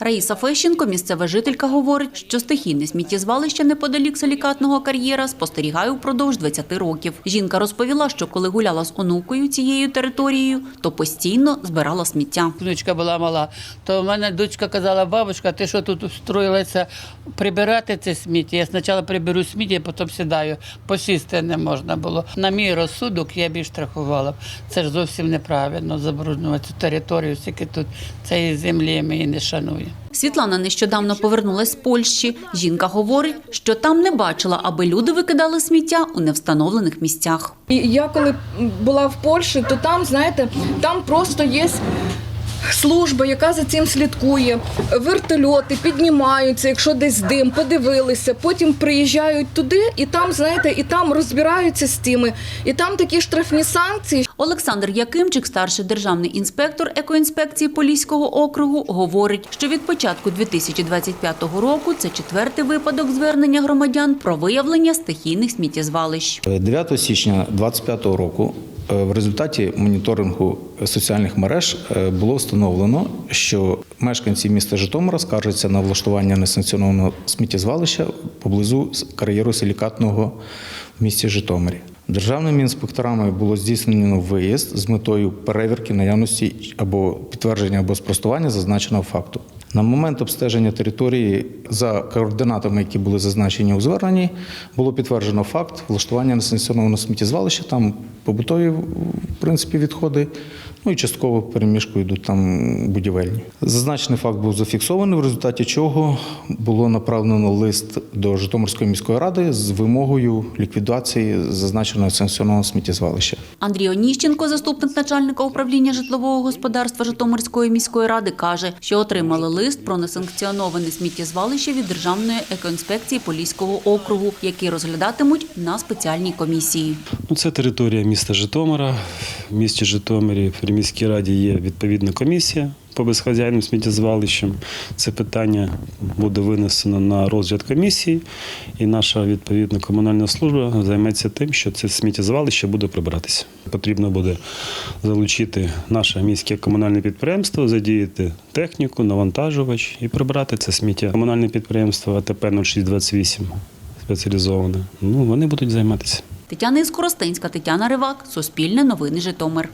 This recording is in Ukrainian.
Раїса Фещенко, місцева жителька, говорить, що стихійне сміттєзвалище неподалік силікатного кар'єра спостерігає впродовж 20 років. Жінка розповіла, що коли гуляла з онукою цією територією, то постійно збирала сміття. Внучка була мала, то в мене дочка казала, бабушка, ти що тут устроїлася прибирати це сміття? Я спочатку приберу сміття, потім сідаю. Посісти не можна було. На мій розсудок я б штрафувала. Це ж зовсім неправильно забруднювати цю територію, скільки тут цієї землі ми її не шануємо. Світлана нещодавно повернулась з Польщі. Жінка говорить, що там не бачила, аби люди викидали сміття у невстановлених місцях. І я коли була в Польщі, то там, знаєте, там просто є служба, яка за цим слідкує. Вертольоти піднімаються, якщо десь дим, подивилися, потім приїжджають туди, і там, знаєте, і там розбираються з тими. І там такі штрафні санкції. Олександр Якимчик, старший державний інспектор екоінспекції Поліського округу, говорить, що від початку 2025 року це четвертий випадок звернення громадян про виявлення стихійних сміттєзвалищ. 9 січня 2025 року в результаті моніторингу соціальних мереж е, було встановлено, що мешканці міста Житомира скаржаться на влаштування несанкціонованого сміттєзвалища поблизу кар'єру силікатного в місті Житомирі. Державними інспекторами було здійснено виїзд з метою перевірки наявності або підтвердження або спростування зазначеного факту. На момент обстеження території за координатами, які були зазначені у зверненні, було підтверджено факт влаштування несанкціонованого сміттєзвалища. Там побутові в принципі відходи, ну і частково переміжку йдуть там будівельні. Зазначений факт був зафіксований, в результаті чого було направлено лист до Житомирської міської ради з вимогою ліквідації зазначеного санкціонованого сміттєзвалища. Андрій Оніщенко, заступник начальника управління житлового господарства Житомирської міської ради, каже, що отримали лист про несанкціоноване сміттєзвалище від Державної екоінспекції Поліського округу, який розглядатимуть на спеціальній комісії. Ну, це територія міста Житомира. В місті Житомирі при міській раді є відповідна комісія по безхазяйним сміттєзвалищам. Це питання буде винесено на розгляд комісії, і наша відповідна комунальна служба займеться тим, що це сміттєзвалище буде прибиратися. Потрібно буде залучити наше міське комунальне підприємство, задіяти техніку, навантажувач і прибрати це сміття. Комунальне підприємство АТП 0628 спеціалізоване. Ну, вони будуть займатися. Тетяна Іскоростенська, Тетяна Ривак, Суспільне новини Житомир.